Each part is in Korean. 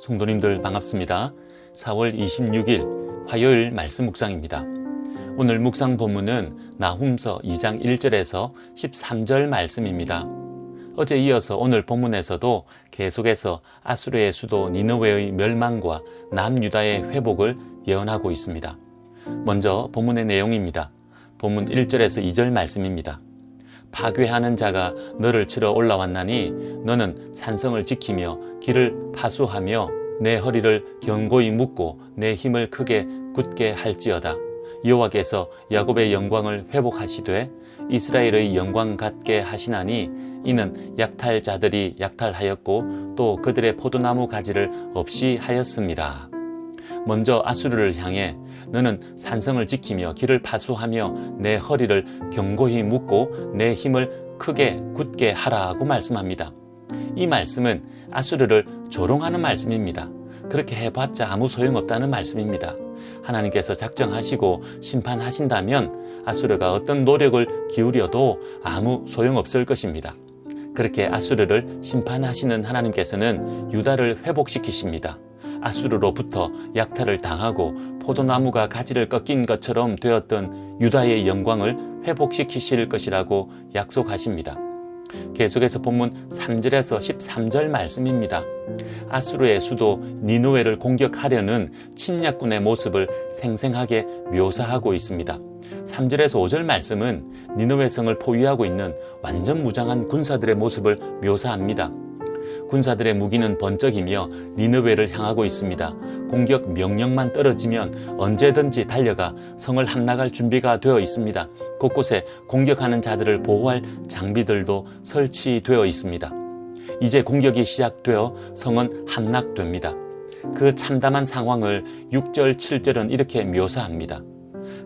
성도님들 반갑습니다. 4월 26일 화요일 말씀 묵상입니다. 오늘 묵상 본문은 나훔서 2장 1절에서 13절 말씀입니다. 어제 이어서 오늘 본문에서도 계속해서 아수르의 수도 니느웨의 멸망과 남유다의 회복을 예언하고 있습니다. 먼저 본문의 내용입니다. 본문 1절에서 2절 말씀입니다. 파괴하는 자가 너를 치러 올라왔나니 너는 산성을 지키며 길을 파수하며 내 허리를 견고히 묶고 내 힘을 크게 굳게 할지어다. 여호와께서 야곱의 영광을 회복하시되 이스라엘의 영광 같게 하시나니 이는 약탈자들이 약탈하였고 또 그들의 포도나무 가지를 없이 하였습니다. 먼저 아수르를 향해 너는 산성을 지키며 길을 파수하며 내 허리를 견고히 묶고 내 힘을 크게 굳게 하라고 말씀합니다. 이 말씀은 아수르를 조롱하는 말씀입니다. 그렇게 해봤자 아무 소용없다는 말씀입니다. 하나님께서 작정하시고 심판하신다면 아수르가 어떤 노력을 기울여도 아무 소용없을 것입니다. 그렇게 아수르를 심판하시는 하나님께서는 유다를 회복시키십니다. 아수르로부터 약탈을 당하고 포도나무가 가지를 꺾인 것처럼 되었던 유다의 영광을 회복시키실 것이라고 약속하십니다. 계속해서 본문 3절에서 13절 말씀입니다. 아수르의 수도 니누웨를 공격하려는 침략군의 모습을 생생하게 묘사하고 있습니다. 3절에서 5절 말씀은 니누웨 성을 포위하고 있는 완전 무장한 군사들의 모습을 묘사합니다. 군사들의 무기는 번쩍이며 니느웨를 향하고 있습니다. 공격 명령만 떨어지면 언제든지 달려가 성을 함락할 준비가 되어 있습니다. 곳곳에 공격하는 자들을 보호할 장비들도 설치되어 있습니다. 이제 공격이 시작되어 성은 함락됩니다. 그 참담한 상황을 6절, 7절은 이렇게 묘사합니다.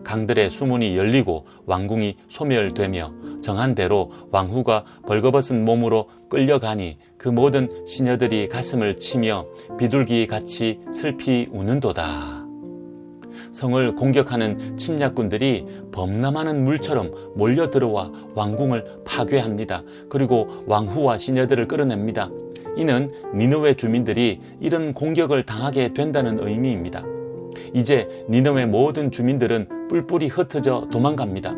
강들의 수문이 열리고 왕궁이 소멸되며 정한 대로 왕후가 벌거벗은 몸으로 끌려가니 그 모든 시녀들이 가슴을 치며 비둘기 같이 슬피 우는도다. 성을 공격하는 침략군들이 범람하는 물처럼 몰려 들어와 왕궁을 파괴합니다. 그리고 왕후와 시녀들을 끌어냅니다. 이는 니느웨 주민들이 이런 공격을 당하게 된다는 의미입니다. 이제 니느웨 모든 주민들은 뿔뿔이 흩어져 도망갑니다.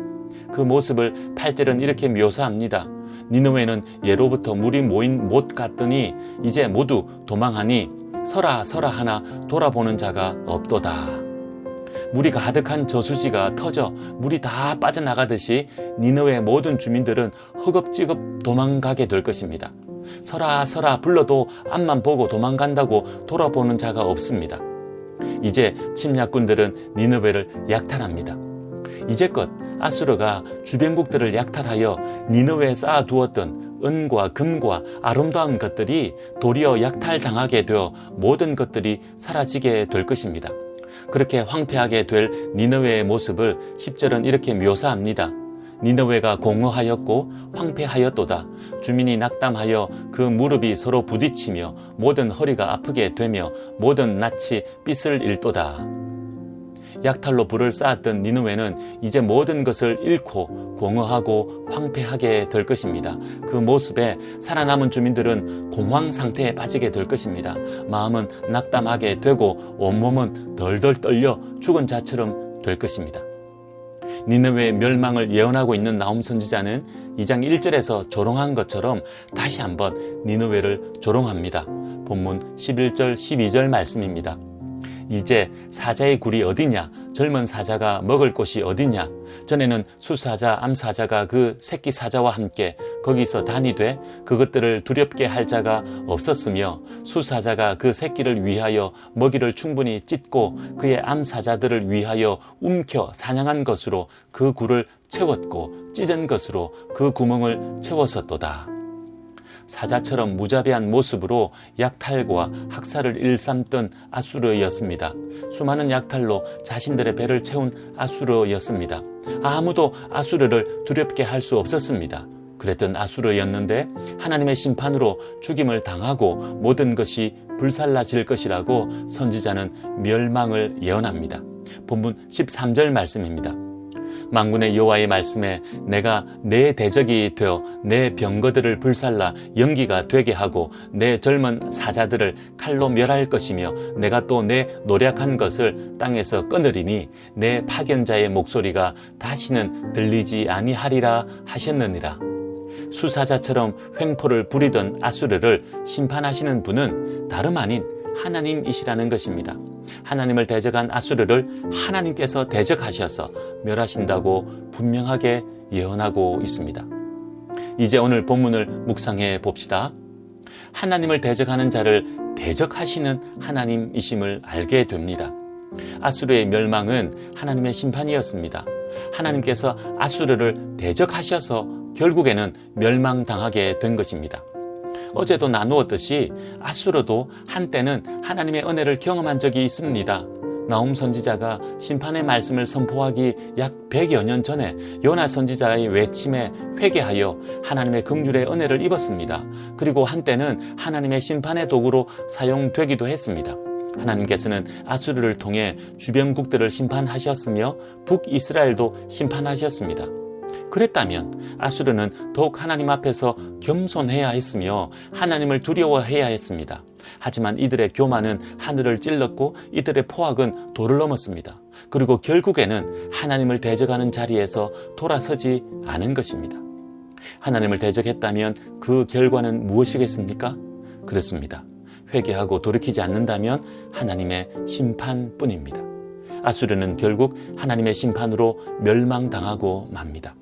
그 모습을 8절은 이렇게 묘사합니다. 니느웨는 예로부터 물이 모인 못 같더니 이제 모두 도망하니 서라 서라 하나 돌아보는 자가 없도다. 물이 가득한 저수지가 터져 물이 다 빠져나가듯이 니느웨 모든 주민들은 허겁지겁 도망가게 될 것입니다. 서라 서라 불러도 앞만 보고 도망간다고 돌아보는 자가 없습니다. 이제 침략군들은 니느웨를 약탈합니다. 이제껏 아수르가 주변국들을 약탈하여 니느웨에 쌓아두었던 은과 금과 아름다운 것들이 도리어 약탈당하게 되어 모든 것들이 사라지게 될 것입니다. 그렇게 황폐하게 될 니느웨의 모습을 10절은 이렇게 묘사합니다. 니느웨가 공허하였고 황폐하였도다. 주민이 낙담하여 그 무릎이 서로 부딪히며 모든 허리가 아프게 되며 모든 낯이 빛을 잃도다. 약탈로 불을 쌓았던 니느웨는 이제 모든 것을 잃고 공허하고 황폐하게 될 것입니다. 그 모습에 살아남은 주민들은 공황 상태에 빠지게 될 것입니다. 마음은 낙담하게 되고 온몸은 덜덜 떨려 죽은 자처럼 될 것입니다. 니느웨의 멸망을 예언하고 있는 나움 선지자는 2장 1절에서 조롱한 것처럼 다시 한번 니느웨를 조롱합니다. 본문 11절 12절 말씀입니다. 이제 사자의 굴이 어디냐? 젊은 사자가 먹을 곳이 어디냐? 전에는 수사자, 암사자가 그 새끼 사자와 함께 거기서 다니되 그것들을 두렵게 할 자가 없었으며 수사자가 그 새끼를 위하여 먹이를 충분히 찢고 그의 암사자들을 위하여 움켜 사냥한 것으로 그 굴을 채웠고 찢은 것으로 그 구멍을 채웠었도다. 사자처럼 무자비한 모습으로 약탈과 학살을 일삼던 아수르였습니다. 수많은 약탈로 자신들의 배를 채운 아수르였습니다. 아무도 아수르를 두렵게 할 수 없었습니다. 그랬던 아수르였는데 하나님의 심판으로 죽임을 당하고 모든 것이 불살라질 것이라고 선지자는 멸망을 예언합니다. 본문 13절 말씀입니다. 망군의 여호와의 말씀에 내가 내 대적이 되어 내 병거들을 불살라 연기가 되게 하고 내 젊은 사자들을 칼로 멸할 것이며 내가 또 내 노력한 것을 땅에서 끊으리니 내 파견자의 목소리가 다시는 들리지 아니하리라 하셨느니라. 수사자처럼 횡포를 부리던 아수르를 심판하시는 분은 다름 아닌 하나님이시라는 것입니다. 하나님을 대적한 아수르를 하나님께서 대적하셔서 멸하신다고 분명하게 예언하고 있습니다. 이제 오늘 본문을 묵상해 봅시다. 하나님을 대적하는 자를 대적하시는 하나님이심을 알게 됩니다. 아수르의 멸망은 하나님의 심판이었습니다. 하나님께서 아수르를 대적하셔서 결국에는 멸망당하게 된 것입니다. 어제도 나누었듯이 아수르도 한때는 하나님의 은혜를 경험한 적이 있습니다. 나움 선지자가 심판의 말씀을 선포하기 약 100여 년 전에 요나 선지자의 외침에 회개하여 하나님의 긍휼의 은혜를 입었습니다. 그리고 한때는 하나님의 심판의 도구로 사용되기도 했습니다. 하나님께서는 아수르를 통해 주변국들을 심판하셨으며 북이스라엘도 심판하셨습니다. 그랬다면 아수르는 더욱 하나님 앞에서 겸손해야 했으며 하나님을 두려워해야 했습니다. 하지만 이들의 교만은 하늘을 찔렀고 이들의 포악은 도를 넘었습니다. 그리고 결국에는 하나님을 대적하는 자리에서 돌아서지 않은 것입니다. 하나님을 대적했다면 그 결과는 무엇이겠습니까? 그렇습니다. 회개하고 돌이키지 않는다면 하나님의 심판뿐입니다. 아수르는 결국 하나님의 심판으로 멸망당하고 맙니다.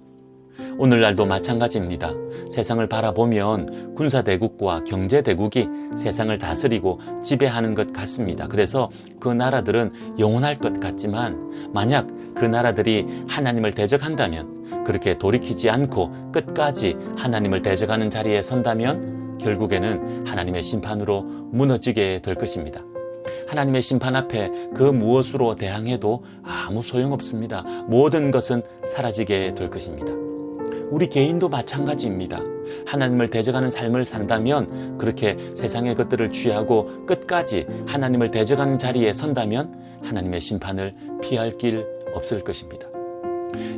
오늘날도 마찬가지입니다. 세상을 바라보면 군사대국과 경제대국이 세상을 다스리고 지배하는 것 같습니다. 그래서 그 나라들은 영원할 것 같지만 만약 그 나라들이 하나님을 대적한다면 그렇게 돌이키지 않고 끝까지 하나님을 대적하는 자리에 선다면 결국에는 하나님의 심판으로 무너지게 될 것입니다. 하나님의 심판 앞에 그 무엇으로 대항해도 아무 소용없습니다. 모든 것은 사라지게 될 것입니다. 우리 개인도 마찬가지입니다. 하나님을 대적하는 삶을 산다면 그렇게 세상의 것들을 취하고 끝까지 하나님을 대적하는 자리에 선다면 하나님의 심판을 피할 길 없을 것입니다.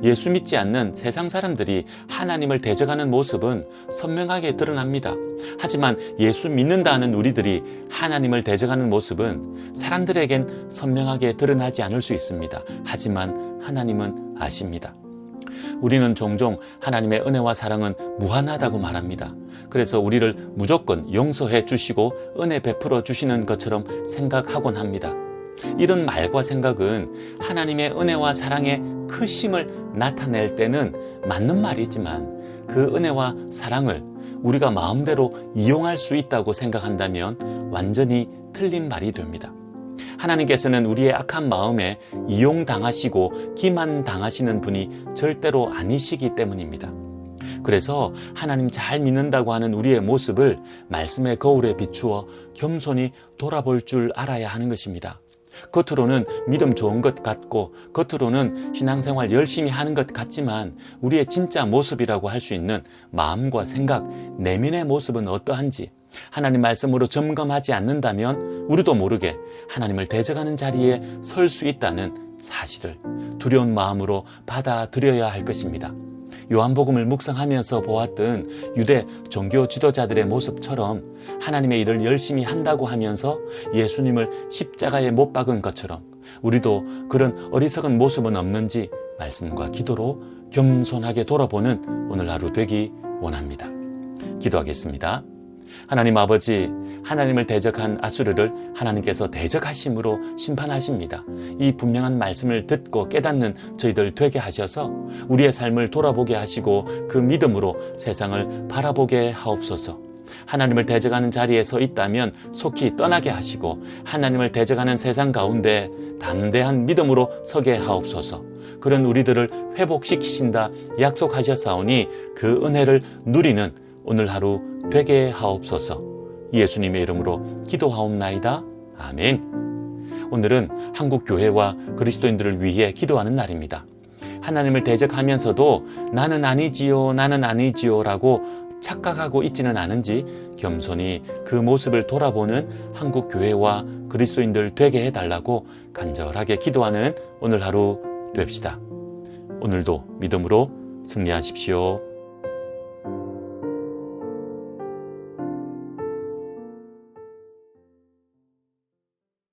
예수 믿지 않는 세상 사람들이 하나님을 대적하는 모습은 선명하게 드러납니다. 하지만 예수 믿는다는 우리들이 하나님을 대적하는 모습은 사람들에겐 선명하게 드러나지 않을 수 있습니다. 하지만 하나님은 아십니다. 우리는 종종 하나님의 은혜와 사랑은 무한하다고 말합니다. 그래서 우리를 무조건 용서해 주시고 은혜 베풀어 주시는 것처럼 생각하곤 합니다. 이런 말과 생각은 하나님의 은혜와 사랑의 크심을 나타낼 때는 맞는 말이지만 그 은혜와 사랑을 우리가 마음대로 이용할 수 있다고 생각한다면 완전히 틀린 말이 됩니다. 하나님께서는 우리의 악한 마음에 이용당하시고 기만당하시는 분이 절대로 아니시기 때문입니다. 그래서 하나님 잘 믿는다고 하는 우리의 모습을 말씀의 거울에 비추어 겸손히 돌아볼 줄 알아야 하는 것입니다. 겉으로는 믿음 좋은 것 같고 겉으로는 신앙생활 열심히 하는 것 같지만 우리의 진짜 모습이라고 할 수 있는 마음과 생각, 내면의 모습은 어떠한지 하나님 말씀으로 점검하지 않는다면 우리도 모르게 하나님을 대적하는 자리에 설 수 있다는 사실을 두려운 마음으로 받아들여야 할 것입니다. 요한복음을 묵상하면서 보았던 유대 종교 지도자들의 모습처럼 하나님의 일을 열심히 한다고 하면서 예수님을 십자가에 못 박은 것처럼 우리도 그런 어리석은 모습은 없는지 말씀과 기도로 겸손하게 돌아보는 오늘 하루 되기 원합니다. 기도하겠습니다. 하나님 아버지, 하나님을 대적한 아수르를 하나님께서 대적하심으로 심판하십니다. 이 분명한 말씀을 듣고 깨닫는 저희들 되게 하셔서 우리의 삶을 돌아보게 하시고 그 믿음으로 세상을 바라보게 하옵소서. 하나님을 대적하는 자리에서 있다면 속히 떠나게 하시고 하나님을 대적하는 세상 가운데 담대한 믿음으로 서게 하옵소서. 그런 우리들을 회복시키신다 약속하셨사오니 그 은혜를 누리는 오늘 하루 되게 하옵소서. 예수님의 이름으로 기도하옵나이다. 아멘. 오늘은 한국 교회와 그리스도인들을 위해 기도하는 날입니다. 하나님을 대적하면서도 나는 아니지요, 나는 아니지요라고 착각하고 있지는 않은지 겸손히 그 모습을 돌아보는 한국 교회와 그리스도인들 되게 해달라고 간절하게 기도하는 오늘 하루 됩시다. 오늘도 믿음으로 승리하십시오.